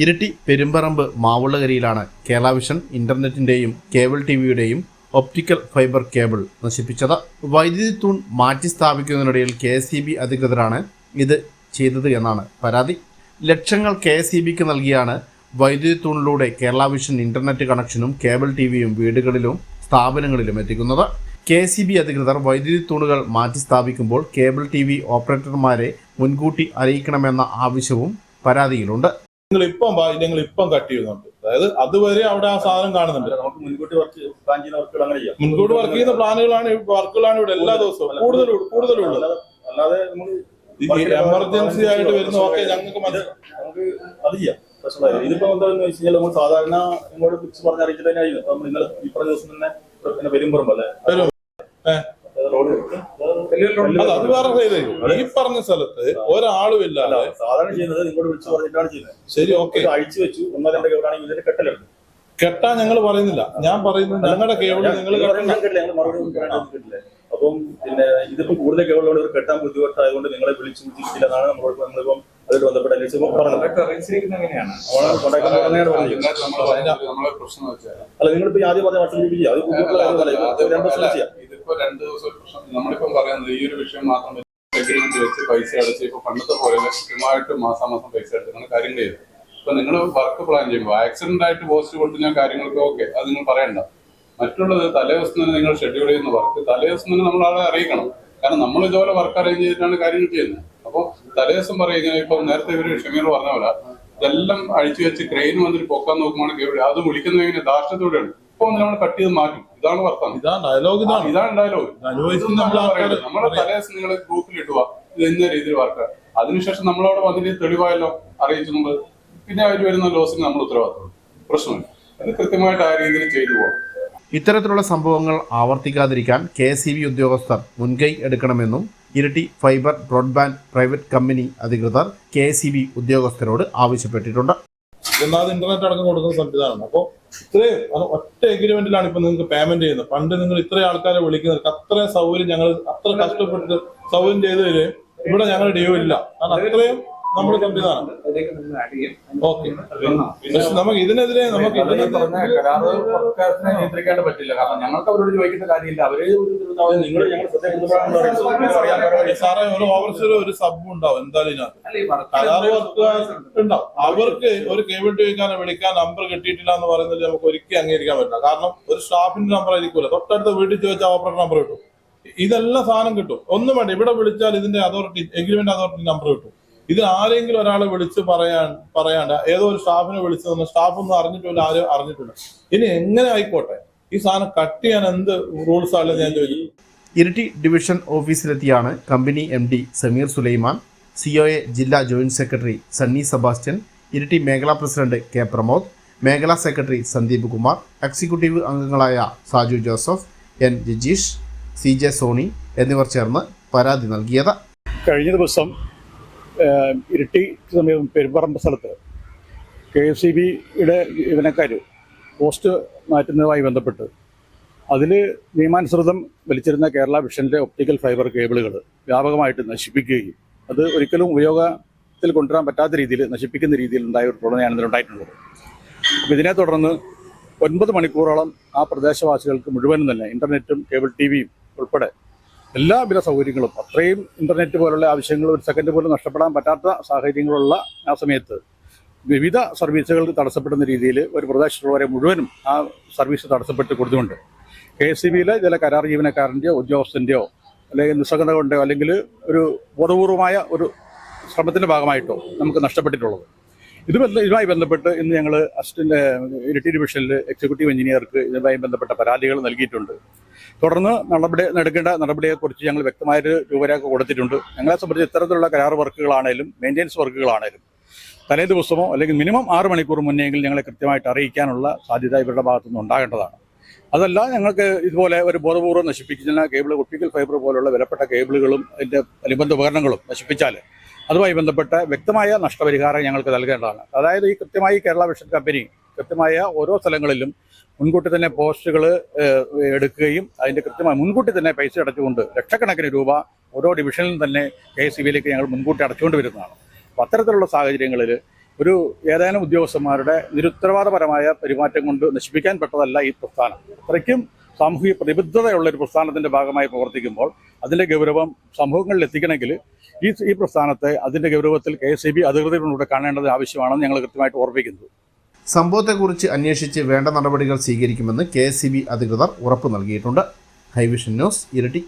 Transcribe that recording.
ഇരിട്ടി പെരുമ്പറമ്പ് മാവുള്ളകരിയിലാണ് കേരള വിഷൻ ഇന്റർനെറ്റിന്റെയും കേബിൾ ടിവിയുടെയും ഒപ്റ്റിക്കൽ ഫൈബർ കേബിൾ നശിപ്പിച്ചത്. വൈദ്യുതി തൂൺ മാറ്റി സ്ഥാപിക്കുന്നതിനിടയിൽ കെ എസ് അധികൃതരാണ് ഇത് ചെയ്തത് എന്നാണ് പരാതി. ലക്ഷങ്ങൾ കെ എസ് സി ബിക്ക് നൽകിയാണ് വൈദ്യുതി തൂണിലൂടെ കേരള വിഷൻ ഇന്റർനെറ്റ് കണക്ഷനും കേബിൾ ടിവിയും വീടുകളിലും സ്ഥാപനങ്ങളിലും എത്തിക്കുന്നത്. കെ സി ബി അധികൃതർ വൈദ്യുതി തൂണുകൾ മാറ്റി സ്ഥാപിക്കുമ്പോൾ കേബിൾ ടി വി ഓപ്പറേറ്റർമാരെ മുൻകൂട്ടി അറിയിക്കണമെന്ന ആവശ്യവും പരാതിയിലുണ്ട്. നിങ്ങൾ ഇപ്പം നിങ്ങൾ ഇപ്പം കട്ട് ചെയ്യുന്നുണ്ട്. അതായത് അതുവരെ അവിടെ ആ സാധനം കാണുന്നുണ്ട്. നമുക്ക് മുൻകൂട്ടി വർക്ക് പ്ലാൻ ചെയ്യുന്ന വർക്കുകൾ അങ്ങനെ ചെയ്യാം. മുൻകൂട്ടി വർക്ക് ചെയ്യുന്ന പ്ലാനുകളാണ് വർക്കുകളാണ് ഇവിടെ എല്ലാ ദിവസവും. കൂടുതൽ കൂടുതലുള്ളത് അല്ലാതെ നമ്മൾ എമർജൻസി ആയിട്ട് വരുന്ന ഒക്കെ ഞങ്ങൾക്ക് നമുക്ക് അത് ചെയ്യാം. ഇതിപ്പോ എന്താണെന്ന് വെച്ച് കഴിഞ്ഞാൽ നമ്മൾ സാധാരണ ഇങ്ങോട്ട് ഫിക്സ് പറഞ്ഞ് അറിയിച്ചിട്ട് തന്നെ ആയിരുന്നു നമ്മൾ ഇന്നലെ ഈ പറഞ്ഞ ദിവസം തന്നെ പിന്നെ പെരുമ്പറമ്പ് അല്ലേ വരും. ഏ. റോഡ് അത് അത് വേറെ ചെയ്തേ ഈ പറഞ്ഞ സ്ഥലത്ത് ഒരാളും ഇല്ല ഇല്ലാതെ സാധാരണ ചെയ്യുന്നത് ഇങ്ങോട്ട് വിളിച്ചു പറഞ്ഞിട്ടാണ് ചെയ്യുന്നത്. ശരി ഓക്കെ. അഴിച്ചു വെച്ചു ഒന്നോ രണ്ടോ കേബിളാണെങ്കിൽ ഇതിന്റെ കെട്ടലുണ്ട്. കെട്ടാൻ ഞങ്ങൾ പറയുന്നില്ല. ഞാൻ പറയുന്നത് ഞങ്ങളുടെ കേബിൾ നിങ്ങൾ അപ്പം പിന്നെ ഇതിപ്പോ കൂടുതൽ കേബിളുകൾ കെട്ടാൻ ബുദ്ധിമുട്ടായതുകൊണ്ട് നിങ്ങളെ വിളിച്ചു വിളിച്ചിട്ടില്ല എന്നാണ് നമ്മളോട് നമ്മളിപ്പം അതിൽ ബന്ധപ്പെട്ട് അന്വേഷിച്ചപ്പോൾ പറഞ്ഞത്. അല്ല നിങ്ങളിപ്പോ ആദ്യം പറഞ്ഞ വാട്സപ്പ് ചെയ്യാം അത് ബുദ്ധിമുട്ടുള്ള കാര്യമല്ല. രണ്ട് വർഷം ചെയ്യാം. ഇതിപ്പോ രണ്ടു ദിവസം ഒരു പ്രശ്നം. നമ്മളിപ്പം പറയുന്നത് ഈ ഒരു വിഷയം മാത്രം എഗ്രിമെന്റ് വെച്ച് പൈസ അടച്ച് ഇപ്പൊ പണ്ടത്തെ പോലെ കൃത്യമായിട്ട് മാസാമാസം പൈസ അടച്ച് നിങ്ങൾ കാര്യം ചെയ്തു. ഇപ്പൊ നിങ്ങൾ വർക്ക് പ്ലാൻ ചെയ്യുമ്പോൾ ആക്സിഡന്റ് ആയിട്ട് പോസ്റ്റ് കൊടുത്ത് ഞാൻ കാര്യങ്ങൾക്ക് ഓക്കെ അത് നിങ്ങൾ പറയണ്ട. മറ്റുള്ളത് തലേദിവസത്തിന് നിങ്ങൾ ഷെഡ്യൂൾ ചെയ്യുന്ന വർക്ക് തലേദിവസത്തിന് നമ്മൾ ആളെ അറിയിക്കണം. കാരണം നമ്മൾ ഇതുപോലെ വർക്ക് അറേഞ്ച് ചെയ്തിട്ടാണ് കാര്യങ്ങൾ ചെയ്യുന്നത്. അപ്പോൾ തലേദിവസം പറയുന്നത് ഇപ്പൊ നേരത്തെ ഇവർ ഷമീർ പറഞ്ഞ പോലെ ഇതെല്ലാം അഴിച്ചു വെച്ച് ക്രെയിൻ വന്നിട്ട് പൊക്കാൻ നോക്കുമ്പോൾ അത് വിളിക്കുന്നത് എങ്ങനെ ദാഷ്ട്യത്തോടെയാണ് ഇപ്പൊ നമ്മൾ കട്ട് ചെയ്ത് മാറ്റും. ഇതാണ് വർത്തമാനം. ഇതാണ് ഡയലോഗ് ഇതാണ്. ഇതാണ് ഡയലോഗ് നമ്മളെ തലേസ് നിങ്ങൾ ഗ്രൂപ്പിൽ ഇടുക. ഇത് എന്ന രീതിയിൽ വർക്ക് അതിനുശേഷം നമ്മളവിടെ വന്നിട്ട് തെളിവായല്ലോ? അറിയിച്ചു മുമ്പ് പിന്നെ അവർ വരുന്ന ലോസിന് നമ്മൾ ഉത്തരവാദിത്തം പ്രശ്നമില്ല. അത് കൃത്യമായിട്ട് ആ രീതിയിൽ ചെയ്തു പോകാം ഇത്തരത്തിലുള്ള സംഭവങ്ങൾ ആവർത്തിക്കാതിരിക്കാൻ കെ എസ് ഉദ്യോഗസ്ഥർ മുൻകൈ എടുക്കണമെന്നും ഇരട്ടി ഫൈബർ ബ്രോഡ്ബാൻഡ് പ്രൈവറ്റ് കമ്പനി അധികൃതർ കെ എസ് ഉദ്യോഗസ്ഥരോട് ആവശ്യപ്പെട്ടിട്ടുണ്ട്. എന്നാൽ ഇന്റർനെറ്റ് അടക്കം കൊടുക്കുന്ന സംവിധാനമാണ് അപ്പോൾ ഇത്രയും ഒറ്റ എഗ്രിമെന്റിലാണ് ഇപ്പൊ നിങ്ങൾക്ക് പേയ്മെന്റ് ചെയ്യുന്നത്. പണ്ട് നിങ്ങൾ ഇത്രയും ആൾക്കാരെ വിളിക്കുന്നത് അത്രയും സൗകര്യം ഞങ്ങൾ അത്ര കഷ്ടപ്പെട്ട് സൗകര്യം ചെയ്തു ഇവിടെ ഞങ്ങൾ ഡ്യൂ ഇല്ല. കാരണം അത്രയും നമ്മുടെ കണ്ടതാണ് ഓക്കെ പക്ഷെ നമുക്ക് ഇതിനെതിരെ നമുക്ക് പറ്റില്ല. കാരണം ഞങ്ങൾക്ക് അവരോട് ചോദിക്കേണ്ട കാര്യമില്ല. അവർ നിങ്ങൾ സാറേ ഒരു ഓവർസീർ ഒരു സബ് ഉണ്ടാവും എന്തായാലും ഇതിനകത്ത്. കരാറ് ഉണ്ടാവും. അവർക്ക് ഒരു കേബിൾ ടിവിക്കാരെ വിളിക്കാൻ നമ്പർ കിട്ടിയിട്ടില്ല എന്ന് പറയുന്നത് നമുക്ക് ഒരിക്കലും അംഗീകരിക്കാൻ പറ്റില്ല. കാരണം ഒരു സ്റ്റാഫിന്റെ നമ്പർ ആയിരിക്കൂല. തൊട്ടടുത്ത വീട്ടിൽ ചോദിച്ചാൽ ഓപ്പറേറ്റർ നമ്പർ കിട്ടും. ഇതെല്ലാം സാധനം കിട്ടും. ഒന്നും വേണ്ട. ഇവിടെ വിളിച്ചാൽ ഇതിന്റെ അതോറിറ്റി എഗ്രിമെന്റ് അതോറിറ്റി നമ്പർ കിട്ടും. ഇത് ആരെങ്കിലും ഒരാളെ വിളിച്ച് പറയാൻ പറയാണ്ട് ഏതോ ഒരു സ്റ്റാഫിനെ വിളിച്ചു തന്നെ സ്റ്റാഫ് ഒന്നും അറിഞ്ഞിട്ടില്ല ആരും അറിഞ്ഞിട്ടില്ല. ഇനി എങ്ങനെ ആയിക്കോട്ടെ? ഈ സാധനം കട്ട് ചെയ്യാൻ എന്ത് റൂൾസ് ആണ് ഞാൻ ചോദിച്ചു. Iritty division ഓഫീസിലെത്തിയാണ് company M D Sameer Sulaiman C O A ജില്ലാ ജോയിന്റ് സെക്രട്ടറി സണ്ണി സെബാസ്റ്റ്യൻ ഇരിട്ടി മേഖലാ പ്രസിഡന്റ് കെ പ്രമോദ് മേഖലാ സെക്രട്ടറി സന്ദീപ് കുമാർ എക്സിക്യൂട്ടീവ് അംഗങ്ങളായ Saju Joseph N Jijeesh C J Soni എന്നിവർ ചേർന്ന് പരാതി നൽകിയത്. കഴിഞ്ഞ ദിവസം ഇരിട്ടി സമീപം പെരുമ്പറമ്പ് സ്ഥലത്ത് കെ എസ് സി ബിയുടെ ജീവനക്കാർ പോസ്റ്റ് മാറ്റുന്നതുമായി ബന്ധപ്പെട്ട് അതിൽ നിയമാനുസൃതം വലിച്ചിരുന്ന കേരള വിഷന്റെ ഒപ്റ്റിക്കൽ ഫൈബർ കേബിളുകൾ വ്യാപകമായിട്ട് നശിപ്പിക്കുകയും അത് ഒരിക്കലും ഉപയോഗത്തിൽ കൊണ്ടുവരാൻ പറ്റാത്ത രീതിയിൽ നശിപ്പിക്കുന്ന രീതിയിൽ ഉണ്ടായ ഒരു പ്രവണതയാണ് ഇതിലുണ്ടായിട്ടുള്ളത്. അപ്പോൾ ഇതിനെ തുടർന്ന് ഒൻപത് മണിക്കൂറോളം ആ പ്രദേശവാസികൾക്ക് മുഴുവനും തന്നെ ഇന്റർനെറ്റും കേബിൾ ടി വിയും ഉൾപ്പെടെ എല്ലാവിധ സൗകര്യങ്ങളും അത്രയും ഇന്റർനെറ്റ് പോലുള്ള ആവശ്യങ്ങൾ ഒരു സെക്കൻഡ് പോലും നഷ്ടപ്പെടാൻ പറ്റാത്ത സാഹചര്യങ്ങളുള്ള ആ സമയത്ത് വിവിധ സർവീസുകൾ തടസ്സപ്പെടുന്ന രീതിയിൽ ഒരു പ്രദേശത്തുള്ളവരെ മുഴുവനും ആ സർവീസ് തടസ്സപ്പെട്ട് കൊടുത്തുകൊണ്ട് കെ എസ് സി ബിയിലെ ചില കരാർ ജീവനക്കാരന്റെയോ ഉദ്യോഗസ്ഥന്റെയോ അല്ലെങ്കിൽ നിസ്സംഗത കൊണ്ടോ അല്ലെങ്കിൽ ഒരു ബോധപൂർവമായ ഒരു ശ്രമത്തിന്റെ ഭാഗമായിട്ടോ നമുക്ക് നഷ്ടപ്പെട്ടിട്ടുള്ളത്. ഇത് ഇതുമായി ബന്ധപ്പെട്ട് ഇന്ന് ഞങ്ങൾ അസിസ്റ്റന്റ് ഇരിട്ടി ഡിവിഷനിൽ എക്സിക്യൂട്ടീവ് എഞ്ചിനീയർക്ക് ഇതുമായി ബന്ധപ്പെട്ട പരാതികൾ നൽകിയിട്ടുണ്ട്. തുടർന്ന് നടപടി എടുക്കേണ്ട നടപടിയെക്കുറിച്ച് ഞങ്ങൾ വ്യക്തമായൊരു രൂപരേഖ കൊടുത്തിട്ടുണ്ട്. ഞങ്ങളെ സംബന്ധിച്ച് ഇത്തരത്തിലുള്ള കരാർ വർക്കുകളാണേലും മെയിന്റെനൻസ് വർക്കുകളാണേലും തലേ ദിവസമോ അല്ലെങ്കിൽ മിനിമം ആറ് മണിക്കൂർ മുന്നെയെങ്കിലും ഞങ്ങളെ കൃത്യമായിട്ട് അറിയിക്കാനുള്ള സാധ്യത ഇവരുടെ ഭാഗത്തുനിന്ന് ഉണ്ടാകേണ്ടതാണ്. അതല്ല ഞങ്ങൾക്ക് ഇതുപോലെ ഒരു ബോധപൂർവം നശിപ്പിക്കുന്ന കേബിൾ ഒപ്റ്റിക്കൽ ഫൈബർ പോലുള്ള വിലപ്പെട്ട കേബിളുകളും അതിന്റെ അനുബന്ധ ഉപകരണങ്ങളും നശിപ്പിച്ചാൽ അതുമായി ബന്ധപ്പെട്ട് വ്യക്തമായ നഷ്ടപരിഹാരം ഞങ്ങൾക്ക് നൽകേണ്ടതാണ്. അതായത് ഈ കൃത്യമായി കേരള വിഷൻ കമ്പനി കൃത്യമായ ഓരോ സ്ഥലങ്ങളിലും മുൻകൂട്ടി തന്നെ പോസ്റ്റുകൾ എടുക്കുകയും അതിന്റെ കൃത്യമായി മുൻകൂട്ടി തന്നെ പൈസ അടച്ചുകൊണ്ട് ലക്ഷക്കണക്കിന് രൂപ ഓരോ ഡിവിഷനിലും തന്നെ കെ എസ് ഞങ്ങൾ മുൻകൂട്ടി അടച്ചുകൊണ്ട് വരുന്നതാണ്. അപ്പോൾ അത്തരത്തിലുള്ള സാഹചര്യങ്ങളിൽ ഒരു ഏതാനും ഉദ്യോഗസ്ഥന്മാരുടെ നിരുത്തരവാദപരമായ പെരുമാറ്റം കൊണ്ട് നശിപ്പിക്കാൻ പെട്ടതല്ല ഈ പ്രസ്ഥാനം. അത്രയ്ക്കും സാമൂഹിക പ്രതിബദ്ധതയുള്ള ഒരു പ്രസ്ഥാനത്തിന്റെ ഭാഗമായി പ്രവർത്തിക്കുമ്പോൾ അതിന്റെ ഗൗരവം സമൂഹങ്ങളിൽ എത്തിക്കണമെങ്കിൽ ഈ ഈ പ്രസ്ഥാനത്തെ അതിന്റെ ഗൗരവത്തിൽ കെ എസ് ഇ ബി അധികൃതരിലൂടെ കാണേണ്ടത് ആവശ്യമാണെന്ന് ഞങ്ങൾ കൃത്യമായിട്ട് ഓർമ്മിക്കുന്നു. സംഭവത്തെക്കുറിച്ച് അന്വേഷിച്ച് വേണ്ട നടപടികൾ സ്വീകരിക്കുമെന്ന് കെ എസ് സി ബി അധികൃതർ ഉറപ്പ് നൽകിയിട്ടുണ്ട്. ഹൈവിഷൻ ന്യൂസ് ഇരട്ടി.